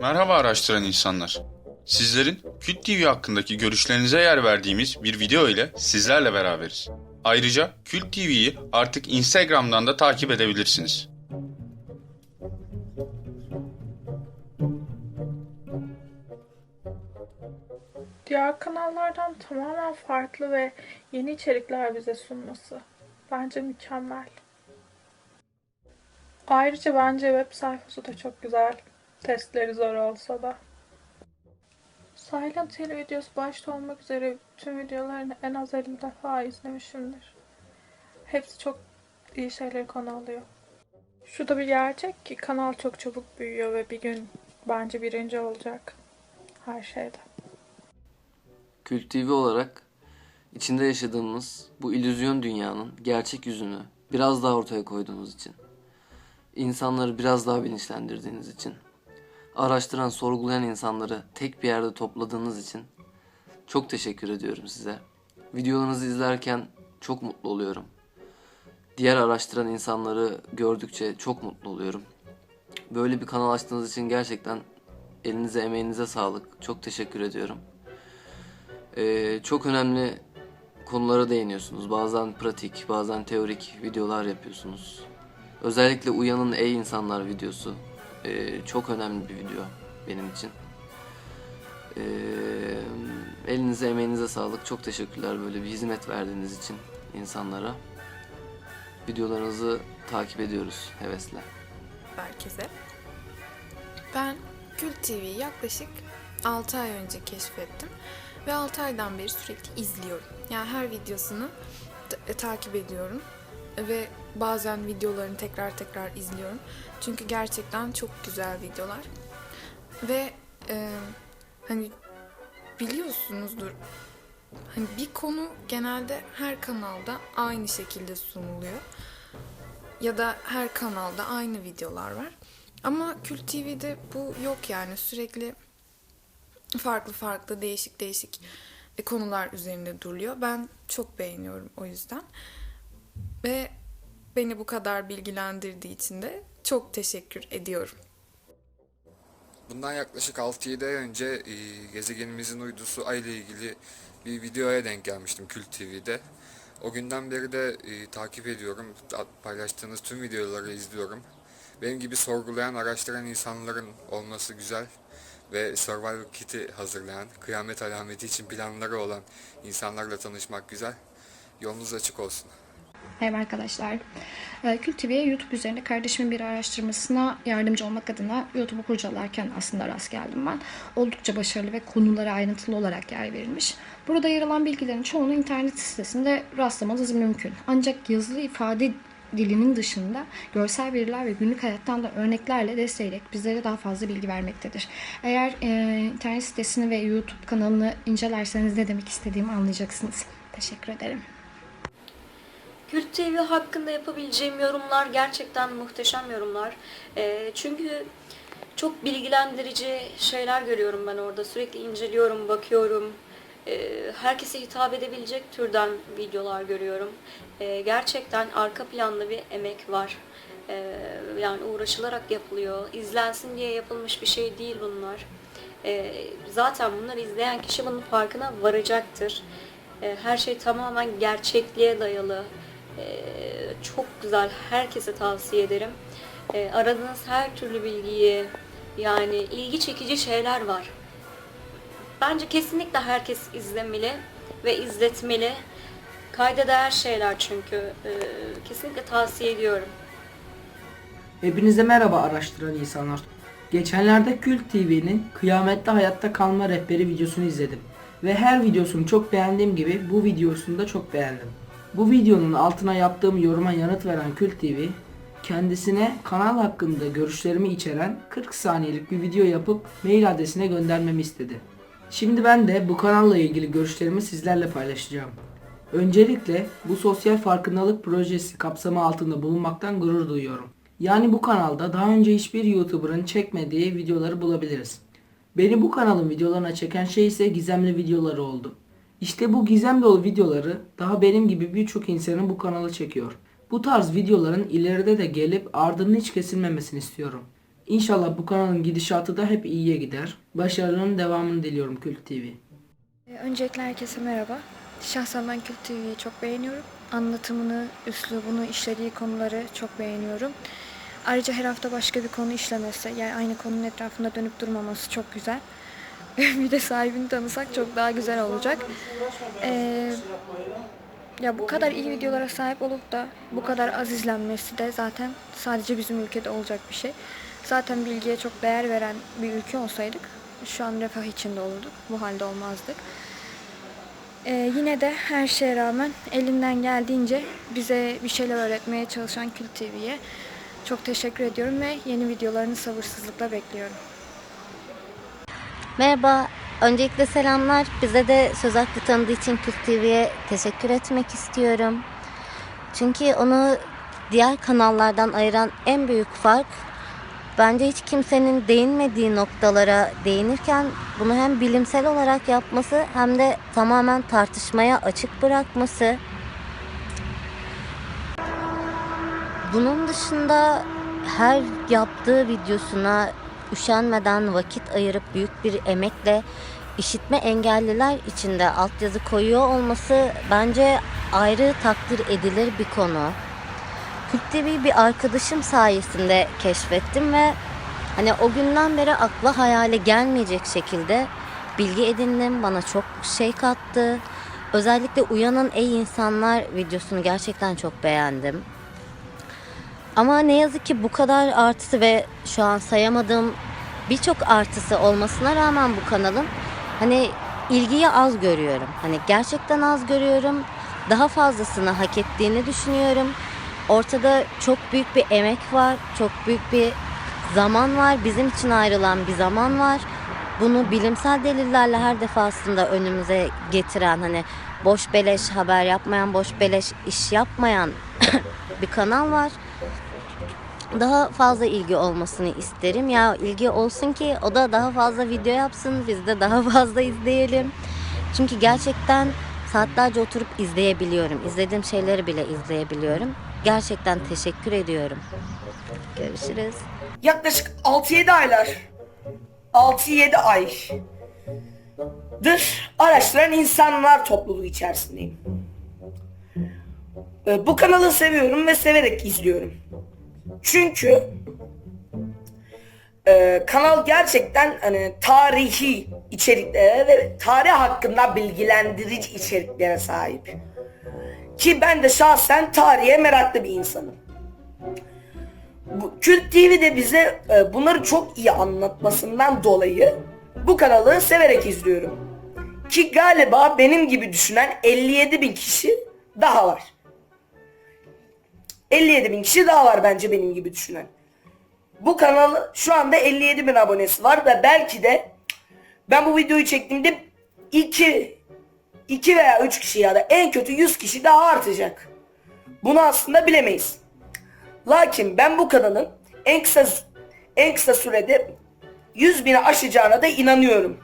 Merhaba araştıran insanlar. Sizlerin Küt TV hakkındaki görüşlerinize yer verdiğimiz bir video ile sizlerle beraberiz. Ayrıca Kült TV'yi artık Instagram'dan da takip edebilirsiniz. Diğer kanallardan tamamen farklı ve yeni içerikler bize sunması. Bence mükemmel. Ayrıca bence web sayfası da çok güzel. Testleri zor olsa da. Silent Hill videosu başta olmak üzere tüm videolarını en az 50 defa izlemişimdir. Hepsi çok iyi şeyleri konu alıyor. Şu da bir gerçek ki kanal çok çabuk büyüyor ve bir gün bence birinci olacak her şeyde. Kült TV olarak içinde yaşadığımız bu illüzyon dünyanın gerçek yüzünü biraz daha ortaya koyduğunuz için, insanları biraz daha bilinçlendirdiğiniz için, araştıran, sorgulayan insanları tek bir yerde topladığınız için çok teşekkür ediyorum size. Videolarınızı izlerken çok mutlu oluyorum. Diğer araştıran insanları gördükçe çok mutlu oluyorum. Böyle bir kanal açtığınız için gerçekten elinize emeğinize sağlık. Çok teşekkür ediyorum. Ee, çok önemli konulara değiniyorsunuz. Bazen pratik, bazen teorik videolar yapıyorsunuz. Özellikle Uyanın Ey İnsanlar videosu ee, çok önemli bir video benim için. Ee, elinize emeğinize sağlık. Çok teşekkürler böyle bir hizmet verdiğiniz için insanlara. Videolarınızı takip ediyoruz hevesle. herkese. Ben Kült TV'yi yaklaşık 6 ay önce keşfettim ve 6 aydan beri sürekli izliyorum. Yani her videosunu e, takip ediyorum ve bazen videolarını tekrar tekrar izliyorum. Çünkü gerçekten çok güzel videolar. Ve e, hani biliyorsunuzdur hani bir konu genelde her kanalda aynı şekilde sunuluyor ya da her kanalda aynı videolar var. Ama Kült TV'de bu yok yani sürekli farklı farklı değişik değişik e, konular üzerinde duruluyor. Ben çok beğeniyorum o yüzden. Ve beni bu kadar bilgilendirdiği için de çok teşekkür ediyorum. Bundan yaklaşık 6-7 ay önce e, gezegenimizin uydusu Ay ile ilgili bir videoya denk gelmiştim Kült TV'de. O günden beri de e, takip ediyorum. Paylaştığınız tüm videoları izliyorum. Benim gibi sorgulayan, araştıran insanların olması güzel. Ve Survivor Kit'i hazırlayan, kıyamet alameti için planları olan insanlarla tanışmak güzel. Yolunuz açık olsun. Merhaba arkadaşlar. Ee, Kült TV'ye YouTube üzerinde kardeşimin bir araştırmasına yardımcı olmak adına YouTube'u kurcalarken aslında rast geldim ben. Oldukça başarılı ve konulara ayrıntılı olarak yer verilmiş. Burada yer alan bilgilerin çoğunu internet sitesinde rastlamanız mümkün. Ancak yazılı ifade dilinin dışında görsel veriler ve günlük hayattan da örneklerle destekleyerek bizlere daha fazla bilgi vermektedir. Eğer e, internet sitesini ve YouTube kanalını incelerseniz ne demek istediğimi anlayacaksınız. Teşekkür ederim. Kült TV hakkında yapabileceğim yorumlar gerçekten muhteşem yorumlar. Ee, çünkü çok bilgilendirici şeyler görüyorum ben orada. Sürekli inceliyorum, bakıyorum. Ee, herkese hitap edebilecek türden videolar görüyorum. Ee, gerçekten arka planda bir emek var. Ee, yani uğraşılarak yapılıyor. İzlensin diye yapılmış bir şey değil bunlar. Zaten bunları izleyen kişi bunun farkına varacaktır. Her şey tamamen gerçekliğe dayalı. Çok güzel. Herkese tavsiye ederim. Aradığınız her türlü bilgiyi yani ilgi çekici şeyler var. Bence kesinlikle herkes izlemeli ve izletmeli. Kayda değer şeyler çünkü. Ee, kesinlikle tavsiye ediyorum. Hepinize merhaba araştıran insanlar. Geçenlerde Kült TV'nin Kıyamette Hayatta Kalma Rehberi videosunu izledim. Ve her videosunu çok beğendiğim gibi bu videosunu da çok beğendim. Bu videonun altına yaptığım yoruma yanıt veren Kült TV, kendisine kanal hakkında görüşlerimi içeren 40 saniyelik bir video yapıp mail adresine göndermemi istedi. Şimdi ben de bu kanalla ilgili görüşlerimi sizlerle paylaşacağım. Öncelikle bu sosyal farkındalık projesi kapsamı altında bulunmaktan gurur duyuyorum. Yani bu kanalda daha önce hiçbir YouTuber'ın çekmediği videoları bulabiliriz. Beni bu kanalın videolarına çeken şey ise gizemli videoları oldu. İşte bu gizem dolu videoları daha benim gibi birçok insanın bu kanalı çekiyor. Bu tarz videoların ileride de gelip ardının hiç kesilmemesini istiyorum. İnşallah bu kanalın gidişatı da hep iyiye gider. Başarılarının devamını diliyorum Kült TV. Ee, Öncelikle herkese merhaba. Şahsen ben Kült TV'yi çok beğeniyorum. Anlatımını, üslubunu, işlediği konuları çok beğeniyorum. Ayrıca her hafta başka bir konu işlemesi, yani aynı konunun etrafında dönüp durmaması çok güzel. bir de sahibini tanısak çok daha güzel olacak. Ee, ya bu kadar iyi videolara sahip olup da bu kadar az izlenmesi de zaten sadece bizim ülkede olacak bir şey. Zaten bilgiye çok değer veren bir ülke olsaydık şu an refah içinde olurduk. Bu halde olmazdık. Ee, yine de her şeye rağmen elinden geldiğince bize bir şeyler öğretmeye çalışan Kült TV'ye çok teşekkür ediyorum ve yeni videolarını sabırsızlıkla bekliyorum. Merhaba, öncelikle selamlar. Bize de söz hakkı tanıdığı için Kült TV'ye teşekkür etmek istiyorum. Çünkü onu diğer kanallardan ayıran en büyük fark bence hiç kimsenin değinmediği noktalara değinirken bunu hem bilimsel olarak yapması hem de tamamen tartışmaya açık bırakması. Bunun dışında her yaptığı videosuna üşenmeden vakit ayırıp büyük bir emekle işitme engelliler için de altyazı koyuyor olması bence ayrı takdir edilir bir konu. TV bir arkadaşım sayesinde keşfettim ve hani o günden beri akla hayale gelmeyecek şekilde bilgi edindim. Bana çok şey kattı. Özellikle Uyanın Ey İnsanlar videosunu gerçekten çok beğendim. Ama ne yazık ki bu kadar artısı ve şu an sayamadığım birçok artısı olmasına rağmen bu kanalın hani ilgiyi az görüyorum. Hani gerçekten az görüyorum. Daha fazlasını hak ettiğini düşünüyorum. Ortada çok büyük bir emek var. Çok büyük bir zaman var. Bizim için ayrılan bir zaman var. Bunu bilimsel delillerle her defasında önümüze getiren hani boş beleş haber yapmayan, boş beleş iş yapmayan bir kanal var daha fazla ilgi olmasını isterim. Ya ilgi olsun ki o da daha fazla video yapsın, biz de daha fazla izleyelim. Çünkü gerçekten saatlerce oturup izleyebiliyorum. İzlediğim şeyleri bile izleyebiliyorum. Gerçekten teşekkür ediyorum. Görüşürüz. yaklaşık 6-7 aylar 6-7 aydır araştıran insanlar topluluğu içerisindeyim. Ee, Bu kanalı seviyorum ve severek izliyorum. Çünkü e, kanal gerçekten hani tarihi içeriklere ve tarih hakkında bilgilendirici içeriklere sahip. Ki ben de şahsen tarihe meraklı bir insanım. Bu, Kült TV de bize e, bunları çok iyi anlatmasından dolayı bu kanalı severek izliyorum. Ki galiba benim gibi düşünen 57 bin kişi daha var. 57 bin kişi daha var bence benim gibi düşünen. Bu kanalı şu anda 57 bin abonesi var ve belki de ben bu videoyu çektiğimde 2 2 veya 3 kişi ya da en kötü 100 kişi daha artacak. Bunu aslında bilemeyiz. Lakin ben bu kanalın en kısa en kısa sürede 100 bini aşacağına da inanıyorum.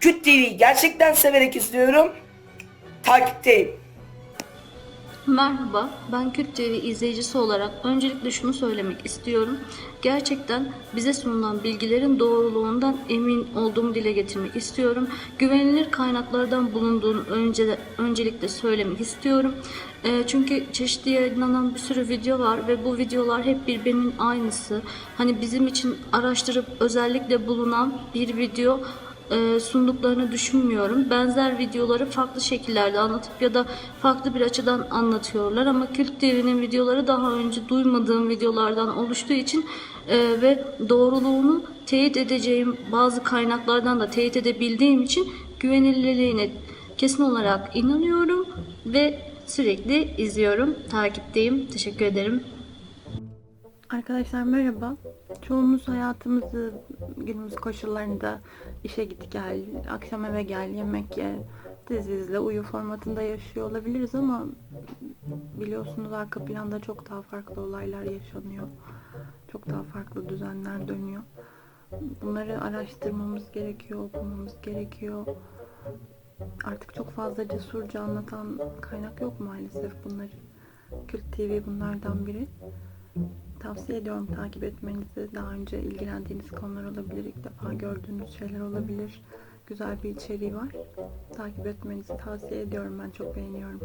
Küt TV'yi gerçekten severek izliyorum. Takipteyim. Merhaba, ben Kürt TV izleyicisi olarak öncelikle şunu söylemek istiyorum. Gerçekten bize sunulan bilgilerin doğruluğundan emin olduğumu dile getirmek istiyorum. Güvenilir kaynaklardan bulunduğunu önce, öncelikle söylemek istiyorum. Ee, çünkü çeşitli yayınlanan bir sürü video var ve bu videolar hep birbirinin aynısı. Hani bizim için araştırıp özellikle bulunan bir video e, sunduklarını düşünmüyorum. Benzer videoları farklı şekillerde anlatıp ya da farklı bir açıdan anlatıyorlar ama Kült TV'nin videoları daha önce duymadığım videolardan oluştuğu için e, ve doğruluğunu teyit edeceğim bazı kaynaklardan da teyit edebildiğim için güvenilirliğine kesin olarak inanıyorum ve sürekli izliyorum, takipteyim. Teşekkür ederim. Arkadaşlar merhaba. Çoğumuz hayatımızı günümüz koşullarında işe git gel, akşam eve gel, yemek ye, dizi izle, uyu formatında yaşıyor olabiliriz ama biliyorsunuz arka planda çok daha farklı olaylar yaşanıyor. Çok daha farklı düzenler dönüyor. Bunları araştırmamız gerekiyor, okumamız gerekiyor. Artık çok fazla cesurca anlatan kaynak yok maalesef bunları. Kült TV bunlardan biri tavsiye ediyorum takip etmenizi. Daha önce ilgilendiğiniz konular olabilir, ilk defa gördüğünüz şeyler olabilir. Güzel bir içeriği var. Takip etmenizi tavsiye ediyorum. Ben çok beğeniyorum.